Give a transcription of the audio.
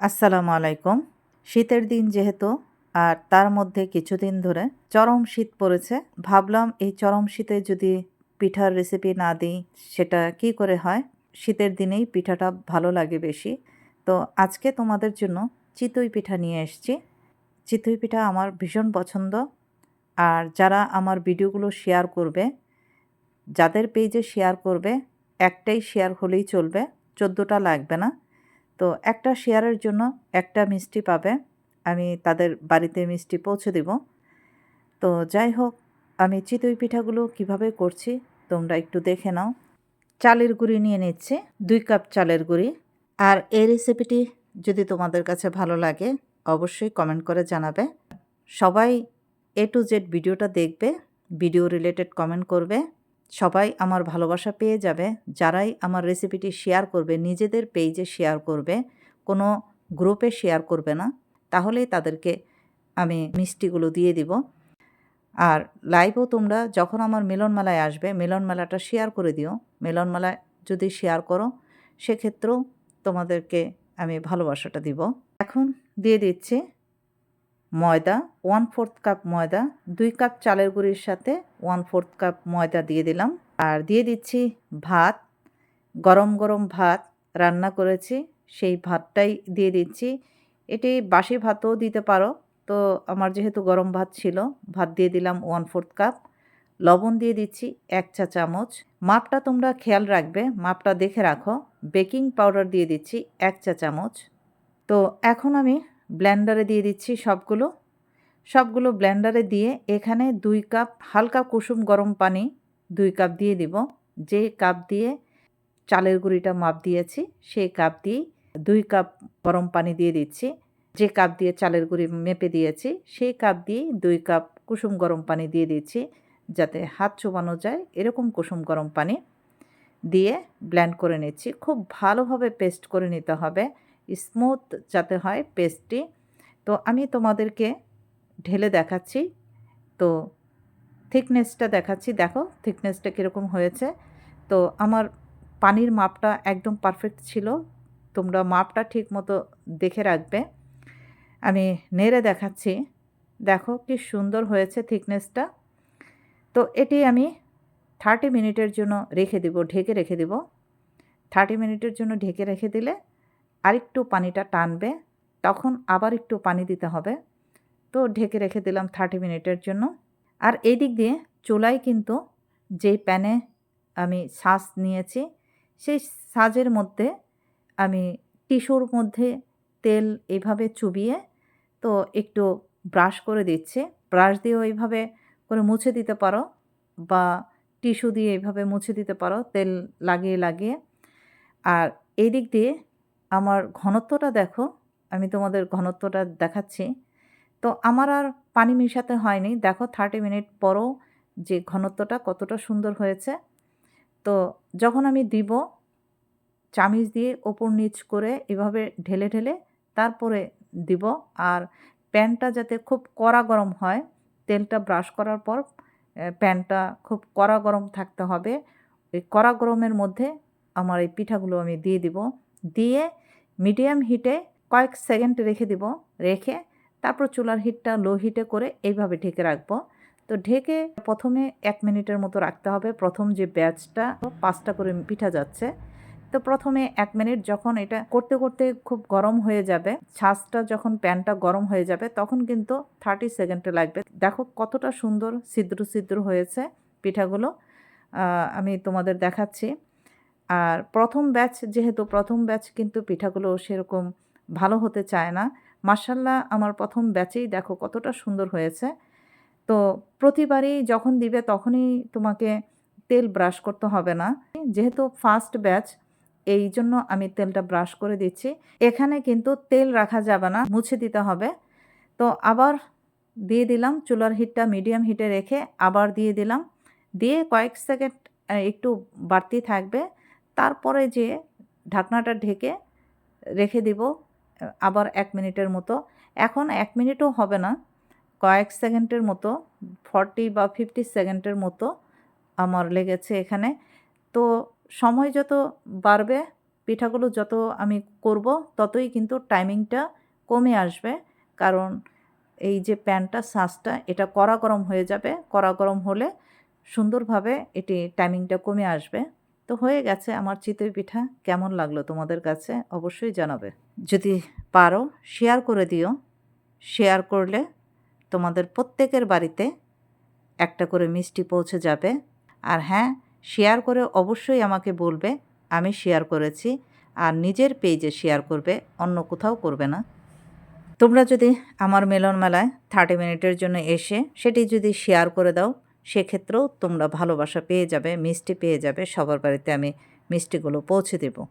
আসসালামু আলাইকুম। শীতের দিন যেহেতু, আর তার মধ্যে কিছুদিন ধরে চরম শীত পড়েছে, ভাবলাম এই চরম শীতে যদি পিঠার রেসিপি না দিই, সেটা কি করে হয়? শীতের দিনেই পিঠাটা ভালো লাগে বেশি। তো আজকে তোমাদের জন্য চিতই পিঠা নিয়ে এসেছি। চিতই পিঠা আমার ভীষণ পছন্দ। আর যারা আমার ভিডিওগুলো শেয়ার করবে, যাদের পেজে শেয়ার করবে, একটাই শেয়ার হলেই চলবে, চোদ্দোটা লাগবে না। তো একটা শেয়ারের জন্য একটা মিষ্টি পাবে। আমি তাদের বাড়িতে মিষ্টি পৌঁছে দেব। তো যাই হোক, আমি চিতই পিঠাগুলো কীভাবে করছি তোমরা একটু দেখে নাও। চালের গুঁড়ি নিয়ে নিচ্ছি, দুই কাপ চালের গুঁড়ি। আর এই রেসিপিটি যদি তোমাদের কাছে ভালো লাগে, অবশ্যই কমেন্ট করে জানাবে। সবাই এ টু জেড ভিডিওটা দেখবে, ভিডিও রিলেটেড কমেন্ট করবে। সবাই আমার ভালোবাসা পেয়ে যাবে, যারাই আমার রেসিপিটি শেয়ার করবে, নিজেদের পেজে শেয়ার করবে, কোনো গ্রুপে শেয়ার করবে না, তাহলেই তাদেরকে আমি মিষ্টিগুলো দিয়ে দিব। আর লাইভও তোমরা যখন আমার মিলন মেলায় আসবে মিলন মেলাটা শেয়ার করে দিও। মিলন মেলায় যদি শেয়ার করো, সেক্ষেত্রেও তোমাদেরকে আমি ভালোবাসাটা দিব। এখন দিয়ে দিচ্ছি ময়দা ওয়ান ফোর্থ কাপ ময়দা, দুই কাপ চালের গুঁড়ির সাথে ওয়ান ফোর্থ কাপ ময়দা দিয়ে দিলাম। আর দিয়ে দিচ্ছি ভাত, গরম গরম ভাত রান্না করেছি, সেই ভাতটাই দিয়ে দিচ্ছি। এটি বাসি ভাতও দিতে পারো, তো আমার যেহেতু গরম ভাত ছিল, ভাত দিয়ে দিলাম ওয়ান ফোর্থ কাপ লবণ দিয়ে দিচ্ছি এক চা চামচ। মাপটা তোমরা খেয়াল রাখবে, মাপটা দেখে রাখো। বেকিং পাউডার দিয়ে দিচ্ছি এক চা চামচ। তো এখন আমি ব্লেন্ডারে দিয়ে দিচ্ছি সবগুলো। সবগুলো ব্লেন্ডারে দিয়ে এখানে দুই কাপ হালকা কুসুম গরম পানি দুই কাপ দিয়ে দিব। যে কাপ দিয়ে চালের গুঁড়িটা মাপ দিয়েছি, সেই কাপ দিয়ে দুই কাপ গরম পানি দিয়ে দিচ্ছি। যে কাপ দিয়ে চালের গুঁড়ি মেপে দিয়েছি, সেই কাপ দিয়েই দুই কাপ কুসুম গরম পানি দিয়ে দিচ্ছি, যাতে হাত চোবানো যায় এরকম কুসুম গরম পানি। দিয়ে ব্ল্যান্ড করে নিচ্ছি। খুব ভালোভাবে পেস্ট করে নিতে হবে। স্মুথ যাতে হয় পেস্টটি তো আমি তোমাদেরকে ঢেলে দেখাচ্ছি। তো থিকনেসটা দেখাচ্ছি। দেখো থিকনেসটা কীরকম হয়েছে। তো আমার পানির মাপটা একদম পারফেক্ট ছিল। তোমরা মাপটা ঠিক মতো দেখে রাখবে। আমি নেড়ে দেখাচ্ছি। দেখো কি সুন্দর হয়েছে থিকনেসটা তো এটি আমি থার্টি মিনিটের জন্য রেখে দেব, ঢেকে রেখে দেব। থার্টি মিনিটের জন্য ঢেকে রেখে দিলে আরেকটু পানিটা টানবে, তখন আবার একটু পানি দিতে হবে। তো ঢেকে রেখে দিলাম থার্টি মিনিটের জন্য। আর এই দিক দিয়ে চুলায় কিন্তু যেই প্যানে আমি শ্বাস নিয়েছি, সেই সাজের মধ্যে আমি টিস্যুর মধ্যে তেল এইভাবে চুবিয়ে তো একটু ব্রাশ করে দিচ্ছে। ব্রাশ দিয়েও এইভাবে করে মুছে দিতে পারো বা টিস্যু দিয়ে এইভাবে মুছে দিতে পারো তেল লাগিয়ে লাগিয়ে। আর এই দিক দিয়ে আমার ঘনত্বটা দেখো, আমি তোমাদের ঘনত্বটা দেখাচ্ছি। তো আমার আর পানি মেশাতে হয়নি। দেখো থার্টি মিনিট পরও যে ঘনত্বটা কতটা সুন্দর হয়েছে। তো যখন আমি দিব, চামিচ দিয়ে ওপর নিচ করে এভাবে ঢেলে ঢেলে তারপরে দিব আর প্যানটা যাতে খুব কড়া গরম হয়, তেলটা ব্রাশ করার পর প্যানটা খুব কড়া গরম থাকতে হবে। ওই কড়া গরমের মধ্যে আমার এই পিঠাগুলো আমি দিয়ে দিব। দিয়ে মিডিয়াম হিটে কয়েক সেকেন্ড রেখে দিব। রেখে তারপর চুলার হিটটা লো হিটে করে এইভাবে ঢেকে রাখব। তো ঢেকে প্রথমে এক মিনিটের মতো রাখতে হবে। প্রথম যে ব্যাচটা পাঁচটা করে পিঠা যাচ্ছে। তো প্রথমে এক মিনিট যখন এটা করতে করতে খুব গরম হয়ে যাবে, ছাঁচটা যখন প্যানটা গরম হয়ে যাবে, তখন কিন্তু থার্টি সেকেন্ডে লাগবে। দেখো কতটা সুন্দর, ছিদ্র ছিদ্র হয়েছে পিঠাগুলো। আমি তোমাদের দেখাচ্ছি। আর প্রথম ব্যাচ যেহেতু প্রথম ব্যাচ কিন্তু পিঠাগুলো সেরকম ভালো হতে চায় না। মার্শাল্লাহ আমার প্রথম ব্যাচেই দেখো কতটা সুন্দর হয়েছে। তো প্রতিবারই যখন দিবে তখনই তোমাকে তেল ব্রাশ করতে হবে না। যেহেতু ফার্স্ট ব্যাচ এই জন্য আমি তেলটা ব্রাশ করে দিচ্ছি। এখানে কিন্তু তেল রাখা যাবে না, মুছে দিতে হবে। তো আবার দিয়ে দিলাম, চুলার হিটটা মিডিয়াম হিটে রেখে আবার দিয়ে দিলাম। দিয়ে কয়েক সেকেন্ড একটু বাড়তি থাকবে। তারপরে যে ঢাকনাটা ঢেকে রেখে দিব, আবার এক মিনিটের মতো। এখন এক মিনিটও হবে না, কয়েক সেকেন্ডের মতো, ফর্টি বা ফিফটি সেকেন্ডের মতো আমার লেগেছে এখানে। তো সময় যত বাড়বে, পিঠাগুলো যত আমি করব, ততই কিন্তু টাইমিংটা কমে আসবে। কারণ এই যে প্যানটা সাঁচটা এটা কড়া গরম হয়ে যাবে। কড়া গরম হলে সুন্দরভাবে এটি টাইমিংটা কমে আসবে। তো হয়ে গেছে আমার চিতই পিঠা। কেমন লাগল তোমাদের কাছে? অবশ্যই জানাবে। যদি পারো শেয়ার করে দিও। শেয়ার করলে তোমাদের প্রত্যেকের বাড়িতে একটা করে মিষ্টি পৌঁছে যাবে। আর হ্যাঁ শেয়ার করে অবশ্যই আমাকে বলবে, আমি শেয়ার করেছি। আর নিজের পেজে শেয়ার করবে, অন্য কোথাও করবে না। তোমরা যদি আমার মেলন মেলায় থার্টি মিনিটের জন্য এসে সেটি যদি শেয়ার করে দাও সেক্ষেত্রেও তোমরা ভালোবাসা পেয়ে যাবে মিষ্টি পেয়ে যাবে সবার বাড়িতে আমি মিষ্টিগুলো পৌঁছে দেবো।